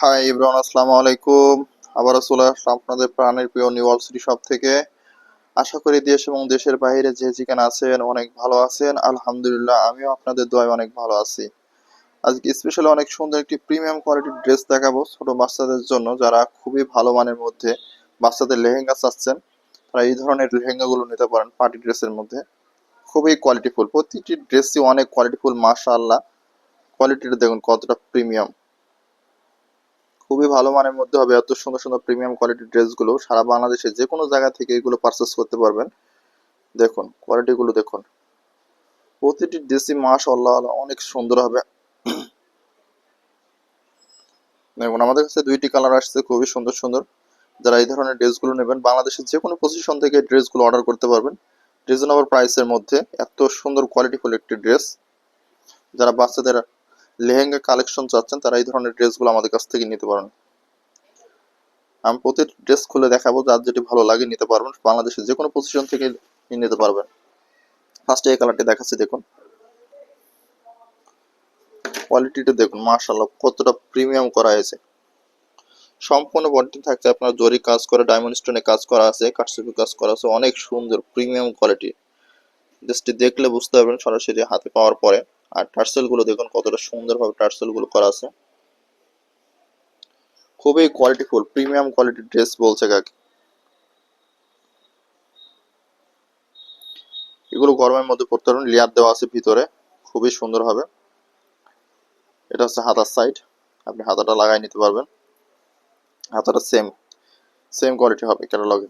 High Ibran আসসালামু আলাইকুম। আবারও চলে আসলাম আপনাদের প্রাণের প্রিয় নিউ সিটি শপ থেকে। আশা করি দেশ এবং দেশের বাইরে যে যেখানে আছেন অনেক ভালো আছেন। আলহামদুলিল্লাহ, আমিও আপনাদের দোয়ায় অনেক ভালো আছি। আজকে স্পেশালি অনেক সুন্দর একটি প্রিমিয়াম কোয়ালিটির ড্রেস দেখাবো ছোট বাচ্চাদের জন্য, যারা খুবই ভালো মানের মধ্যে বাচ্চাদের লেহেঙ্গা চাচ্ছেন। তারা এই ধরনের লেহেঙ্গাগুলো নিতে পারেন পার্টি ড্রেসের মধ্যে। খুবই কোয়ালিটিফুল প্রতিটি ড্রেসই অনেক কোয়ালিটিফুল মাশাআল্লাহ। কোয়ালিটিটা দেখুন কতটা প্রিমিয়াম খুবই ভালো মানের মধ্যে হবে। এত সুন্দর সুন্দর প্রিমিয়াম কোয়ালিটির ড্রেসগুলো সারা বাংলাদেশে যে কোনো জায়গা থেকে এগুলো পারচেস করতে পারবেন। দেখুন কোয়ালিটিগুলো দেখুন। প্রতিটি ড্রেসই মাশাআল্লাহ, অনেক সুন্দর হবে। দেখুন, আমাদের কাছে দুইটি কালার আসছে, খুবই সুন্দর সুন্দর। যারা এই ধরনের ড্রেসগুলো নেবেন, বাংলাদেশের যে কোনো পজিশন থেকে ড্রেসগুলো অর্ডার করতে পারবেন। রিজনেবল প্রাইসের মধ্যে এত সুন্দর কোয়ালিটিফুল একটি ড্রেস যারা বাচ্চাদের লেহেঙ্গা কালেকশন চাচ্ছেন, তারা এই ধরনের ড্রেসগুলো আমাদের কাছ থেকে নিতে পারেন। আমি প্রতিটি ড্রেস খুলে দেখাবো, যার যেটি ভালো লাগে নিতে পারবেন। বাংলাদেশের যে কোনো পজিশন থেকে নিতে পারবেন। ফার্স্টে এই কালারটি দেখাচ্ছি, দেখুন। কোয়ালিটিটা দেখুন মার্শাল্লাহ কতটা প্রিমিয়াম করা হয়েছে। সম্পূর্ণ বডি থাকছে আপনার, জরি কাজ করে ডায়মন্ড স্টোনে কাজ করা আছে কাটসুপি কাজ করা আছে, অনেক সুন্দর প্রিমিয়াম কোয়ালিটি ড্রেসটি দেখলে বুঝতে পারবেন, সরাসরি হাতে পাওয়ার পরে। আর টার্সেলগুলো দেখুন কতটা সুন্দরভাবে টার্সেলগুলো করা আছে। খুবই কোয়ালিটিফুল প্রিমিয়াম কোয়ালিটির ড্রেস বলছে কাকে। এগুলো গরমের মধ্যে পড়তে পারবেন, লেয়ার দেওয়া আছে ভিতরে, খুবই সুন্দর হবে। এটা হচ্ছে হাতার সাইড আপনি হাতাটা লাগাই নিতে পারবেন। হাতাটা সেম সেম কোয়ালিটি হবে ক্যাটালগে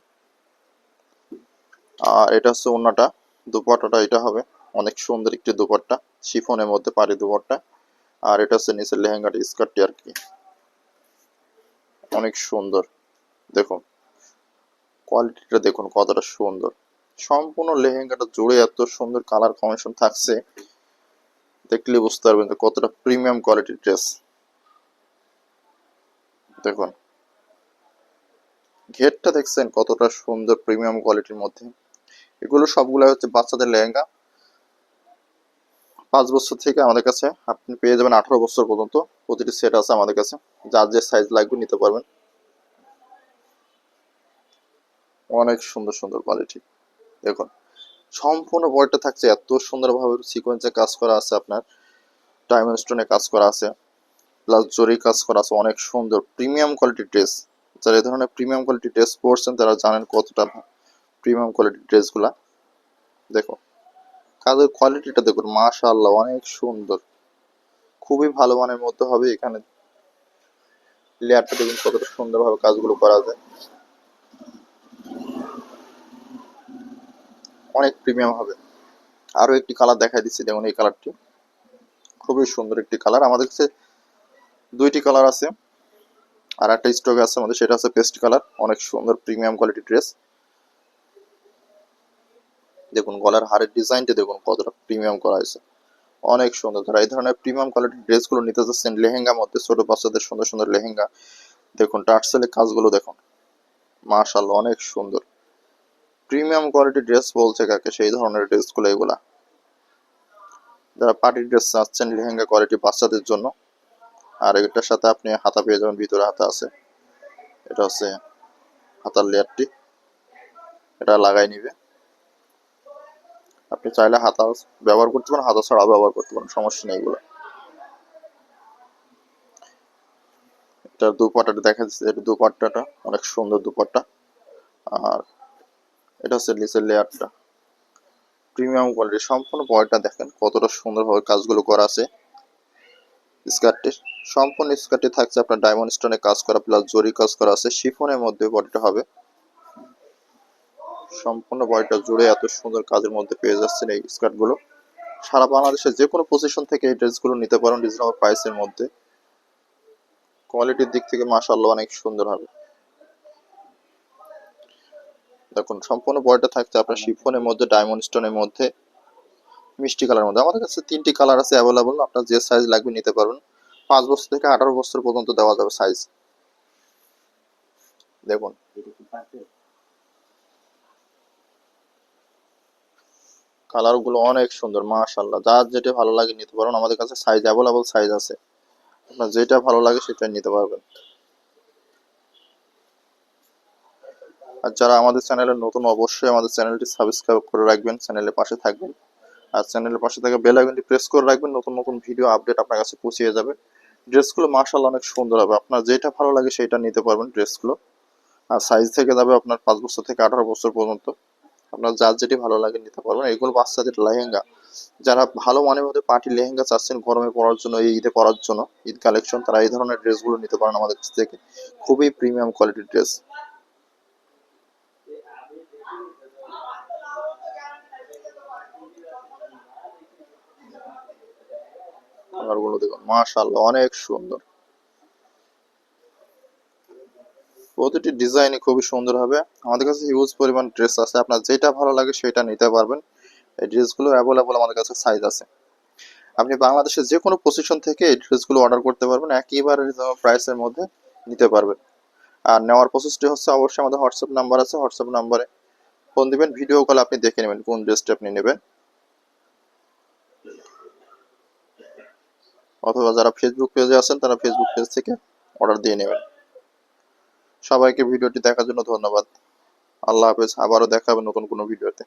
আর এটা হচ্ছে অন্যটা দুপাট্টাটা এটা হবে। অনেক সুন্দর একটি দুপাট্টা, শিফনের মধ্যে পারি দুপাট্টা, আর এটা হচ্ছে নিচের লেহেঙ্গাটি স্কার্টটি আর কি। অনেক সুন্দর, দেখুন। কোয়ালিটিটা দেখুন কতটা সুন্দর। সম্পূর্ণ লেহেঙ্গাটা জুড়ে এত সুন্দর কালার কমিশন থাকছে, দেখলে বুঝতে পারবেন যে কতটা প্রিমিয়াম কোয়ালিটির ড্রেস। দেখুন। ঘেরটা দেখছেন কতটা সুন্দর প্রিমিয়াম কোয়ালিটির মধ্যে। এগুলো সবগুলো হচ্ছে বাচ্চাদের লেহেঙ্গা। পাঁচ বছর থেকে আমাদের কাছে, আপনি পেয়ে যাবেন আঠারো বছর পর্যন্ত। প্রতিটি সেট আছে আমাদের কাছে। যার যে সাইজ লাগবে নিতে পারবেন। অনেক সুন্দর সুন্দর কোয়ালিটি দেখুন, সম্পূর্ণ বয়টা থাকছে এত সুন্দরভাবে সিকোয়েন্সে কাজ করা আছে আপনার। ডায়মন্ড স্টোনে কাজ করা আছে। প্লাস জরি কাজ করা আছে। অনেক সুন্দর প্রিমিয়াম কোয়ালিটির ড্রেস যারা এই ধরনের প্রিমিয়াম কোয়ালিটির ড্রেস পরছেন, তারা জানেন কতটা প্রিমিয়াম কোয়ালিটির ড্রেসগুলা দেখো কাজের কোয়ালিটিটা দেখুন, মাশাআল্লাহ, অনেক সুন্দর। খুবই ভালো মানের মধ্যে হবে এখানে। লেয়ারটা দেখুন কতটা সুন্দরভাবে কাজগুলো করা যায়। অনেক প্রিমিয়াম হবে। আরও একটি কালার দেখাই দিচ্ছি, দেখুন এই কালারটি খুবই সুন্দর একটি কালার আমাদের কাছে দুইটি কালার আছে, আর একটা স্টক আছে আমাদের, সেটা আছে পেস্ট কালার অনেক সুন্দর প্রিমিয়াম কোয়ালিটি ড্রেস দেখুন, গলার হারের ডিজাইনটা দেখুন, কতটা প্রিমিয়াম করা হয়েছে। অনেক সুন্দর। যারা এই ধরনের প্রিমিয়াম কোয়ালিটির ড্রেসগুলো নিতে যাচ্ছেন লেহেঙ্গা মধ্যে, ছোট বাচ্চাদের সুন্দর সুন্দর লেহেঙ্গা। দেখুন টার্সেলের কাজগুলো দেখুন। মার্শাল অনেক সুন্দর। প্রিমিয়াম কোয়ালিটির ড্রেস বলছে কাকে, সেই ধরনের ড্রেসগুলো এগুলা। যারা পার্টি ড্রেস চাচ্ছেন লেহেঙ্গা কোয়ালিটি বাচ্চাদের জন্য, আর এটার সাথে আপনি হাতা পেয়ে যাবেন, ভিতরে হাতা আছে। এটা হচ্ছে হাতার লেয়ারটি এটা লাগাই নিবে। আপনি চাইলে হাতা ব্যবহার করতে পারেন, হাতা ছাড়াও ব্যবহার করতে পারেন, সমস্যা নেই এগুলো। এটার দুপাট্টাটা দেখা যাচ্ছে এটা দুপাট্টাটা অনেক সুন্দর দুপাট্টা। আর এটা হচ্ছে নিচের লেয়ারটা। প্রিমিয়াম কোয়ালিটি, সম্পূর্ণ বয়টা দেখেন কতটা সুন্দরভাবে কাজগুলো করা আছে। স্কার্টটির সম্পূর্ণ স্কার্টটি থাকছে আপনার ডায়মন্ড স্টোনে কাজ করা, প্লাস জরি কাজ করা আছে, শিফনের মধ্যে বডিটা হবে। সম্পূর্ণ বডিটা জুড়ে এত সুন্দর কাজের মধ্যে পেয়ে যাচ্ছেন এই স্কার্টগুলো। সারা বাংলাদেশে যে কোনো পজিশন থেকে এই ড্রেসগুলো নিতে পারেন রিজনেবল প্রাইসের মধ্যে। কোয়ালিটির দিক থেকে মাশাআল্লাহ অনেক সুন্দর হবে। দেখুন, সম্পূর্ণ বডিটা থাকছে আপনার শিফনের মধ্যে ডায়মন্ড স্টোনের মধ্যে, মিষ্টি কালার মধ্যে। আমাদের কাছে তিনটি কালার আছে অ্যাভেলেবল আপনার যে সাইজ লাগবে নিতে পারবেন। পাঁচ বছর থেকে আঠারো বছর পর্যন্ত দেওয়া যাবে সাইজ দেখুন। কালারগুলো অনেক সুন্দর মাশাল্লাহ যার যেটা ভালো লাগে নিতে পারেন আমাদের কাছে সাইজ অ্যাভেলেবল সাইজ আছে। আপনার যেটা ভালো লাগে সেটাই নিতে পারবেন। আর যারা আমাদের চ্যানেলে নতুন, অবশ্যই আমাদের চ্যানেলটি সাবস্ক্রাইব করে রাখবেন চ্যানেলের পাশে থাকবেন। আর চ্যানেলের পাশে থাকা বেল আইকনটি প্রেস করে রাখবেন, নতুন নতুন ভিডিও আপডেট আপনার কাছে পৌঁছে যাবে। ড্রেসগুলো মার্শাল অনেক সুন্দর হবে। আপনার যেটা ভালো লাগে সেটা নিতে পারবেন ড্রেসগুলো আর সাইজ থেকে যাবে আপনার পাঁচ বছর থেকে আঠারো বছর পর্যন্ত। আপনার যার যেটি ভালো লাগে নিতে পারবেন। এগুলো বাচ্চাদের লেহেঙ্গা। যারা ভালো মানের মধ্যে পার্টি লেহেঙ্গা চাচ্ছেন গরমে পরার জন্য, এই ঈদে পরার জন্য, ঈদ কালেকশন তারা এই ধরনের ড্রেসগুলো নিতে পারেন আমাদের কাছ থেকে। খুবই প্রিমিয়াম কোয়ালিটির ড্রেস কালারগুলো দেখুন, মাশাআল্লাহ, অনেক সুন্দর। প্রতিটি ডিজাইনই খুবই সুন্দর হবে। আমাদের কাছে হিউজ পরিমাণ ড্রেস আছে। আপনার যেটা ভালো লাগে সেটা নিতে পারবেন। এই ড্রেসগুলো অ্যাভেলেবল আমাদের কাছে সাইজ আছে। আপনি বাংলাদেশের যে কোনো পজিশন থেকে এই ড্রেসগুলো অর্ডার করতে পারবেন। একেবারে প্রাইসের মধ্যে নিতে পারবেন। আর নেওয়ার প্রসেসটি হচ্ছে অবশ্যই আমাদের হোয়াটসঅ্যাপ নাম্বার আছে। হোয়াটসঅ্যাপ নাম্বারে ফোন দিবেন। ভিডিও কল আপনি দেখে নেবেন কোন ড্রেসটা আপনি নেবেন। অথবা যারা ফেসবুক পেজে আছেন, তারা ফেসবুক পেজ থেকে অর্ডার দিয়ে নেবেন। সবাইকে ভিডিওটি দেখার জন্য ধন্যবাদ। আল্লাহ হাফেজ আবারও দেখা হবে নতুন কোনো ভিডিওতে।